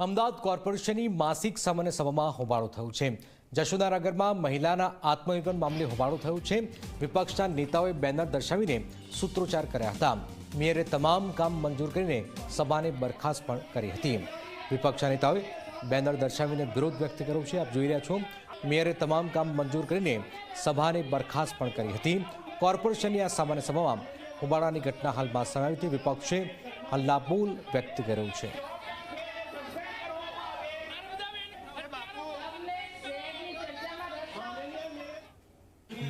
અમદાવાદ કોર્પોરેશનની માસિક સામાન્ય સભામાં હોબાળો થયો છે. જશોદાનગરમાં મહિલાના આત્મનિર્ભર મામલે હોબાળો થયો છે. વિપક્ષના નેતાઓએ બેનર દર્શાવીને સૂત્રોચ્ચાર કર્યા હતા. મેયરે તમામ કામ મંજૂર કરીને સભાને બરખાસ્ત પણ કરી હતી. વિપક્ષના નેતાઓએ બેનર દર્શાવીને વિરોધ વ્યક્ત કર્યો છે. આપ જોઈ રહ્યા છો, મેયરે તમામ કામ મંજૂર કરીને સભાને બરખાસ્ત પણ કરી હતી. કોર્પોરેશનની આ સામાન્ય સભામાં હોબાળાની ઘટના હાલમાં સામે આવી હતી વિપક્ષે હલ્લાબોલ વ્યક્ત કર્યો છે.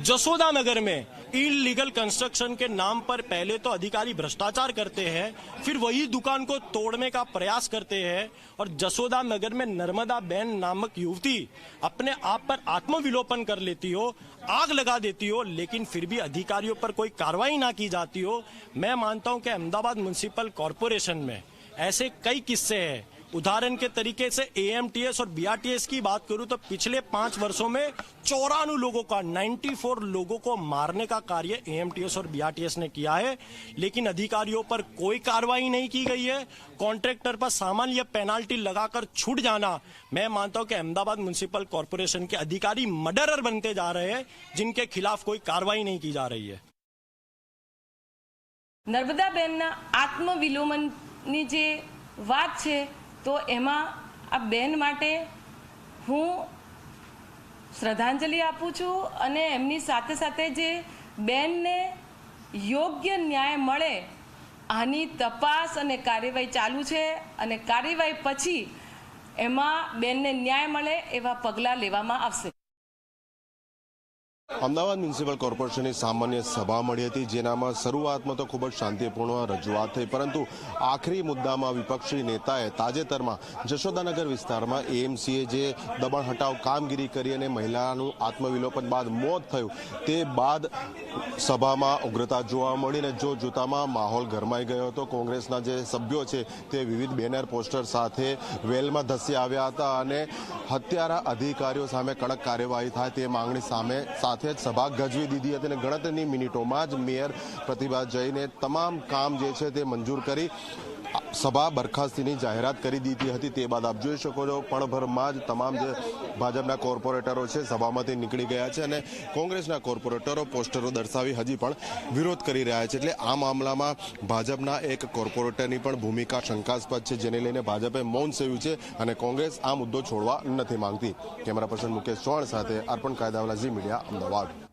जसोदा नगर में इलीगल कंस्ट्रक्शन के नाम पर पहले तो अधिकारी भ्रष्टाचार करते हैं, फिर वही दुकान को तोड़ने का प्रयास करते हैं और जसोदा नगर में नर्मदा बैन नामक युवती अपने आप पर आत्मविलोपन कर लेती हो, आग लगा देती हो, लेकिन फिर भी अधिकारियों पर कोई कार्रवाई ना की जाती हो। मैं मानता हूँ कि अहमदाबाद म्यूनिसिपल कॉरपोरेशन में ऐसे कई किस्से हैं उदाहरण के तरीके से एएमटीएस और बीआरटीएस की बात करूं तो पिछले पांच वर्षों में चौरानवे लोगों का 94 लोगों को मारने का कार्य एएमटीएस और बीआरटीएस ने किया है लेकिन अधिकारियों पर कोई कार्रवाई नहीं की गई है कॉन्ट्रैक्टर पर सामान्य पेनाल्टी लगाकर छूट जाना मैं मानता हूं कि अहमदाबाद म्यूनिसिपल कॉरपोरेशन के अधिकारी मर्डरर बनते जा रहे हैं जिनके खिलाफ कोई कार्रवाई नहीं की जा रही है નર્મદાબેનના આત્મવિલોમનની જે વાત છે તો એમાં આ બેન માટે હું શ્રદ્ધાંજલિ આપું છું અને એમની સાથે સાથે જે બેનને યોગ્ય ન્યાય મળે, આની તપાસ અને કાર્યવાહી ચાલુ છે અને કાર્યવાહી પછી એમાં બેનને ન્યાય મળે એવા પગલાં લેવામાં આવશે. અમદાવાદ મ્યુનિસિપલ કોર્પોરેશનની સામાન્ય સભા મળી હતી, જેનામાં શરૂઆતમાં તો ખૂબ જ શાંતિપૂર્ણ રજૂઆત થઈ, પરંતુ આખરી મુદ્દામાં વિપક્ષી નેતાએ તાજેતરમાં જશોદાનગર વિસ્તારમાં એએમસીએ જે દબાણ હટાવ કામગીરી કરી અને મહિલાનું આત્મવિલોપન બાદ મોત થયું, તે બાદ સભામાં ઉગ્રતા જોવા મળી અને જો જોતામાં માહોલ ગરમાઈ ગયો હતો, કોંગ્રેસના જે સભ્યો છે તે વિવિધ બેનર પોસ્ટર સાથે વેલમાં ધસી આવ્યા હતા અને હત્યારા અધિકારીઓ સામે કડક કાર્યવાહી થાય તે માંગણી સામે સાથે જ સભા ગજવી દીધી હતી અને ગણતરીની મિનિટોમાં જ મેયર પ્રતિભા જઈને તમામ કામ જે છે તે મંજૂર કરી સભા બરખાસ્તીની જાહેરાત કરી દીધી હતી. તે બાદ આપ જોઈ શકો છો, પણભરમાં જ તમામ જે ભાજપના કોર્પોરેટરો છે, સભામાંથી નીકળી ગયા છે અને કોંગ્રેસના કોર્પોરેટરો પોસ્ટરો દર્શાવી હજી પણ વિરોધ કરી રહ્યા છે. એટલે આ મામલામાં ભાજપના એક કોર્પોરેટરની પણ ભૂમિકા શંકાસ્પદ છે, જેને લઈને ભાજપે મૌન સેવ્યું છે અને કોંગ્રેસ આ મુદ્દો છોડવા નથી માંગતી. કેમેરા પર્સન મુકેશ ચૌહાણ સાથે અર્પણ કાયદાવાલા ઝી મીડિયા, અમદાવાદ.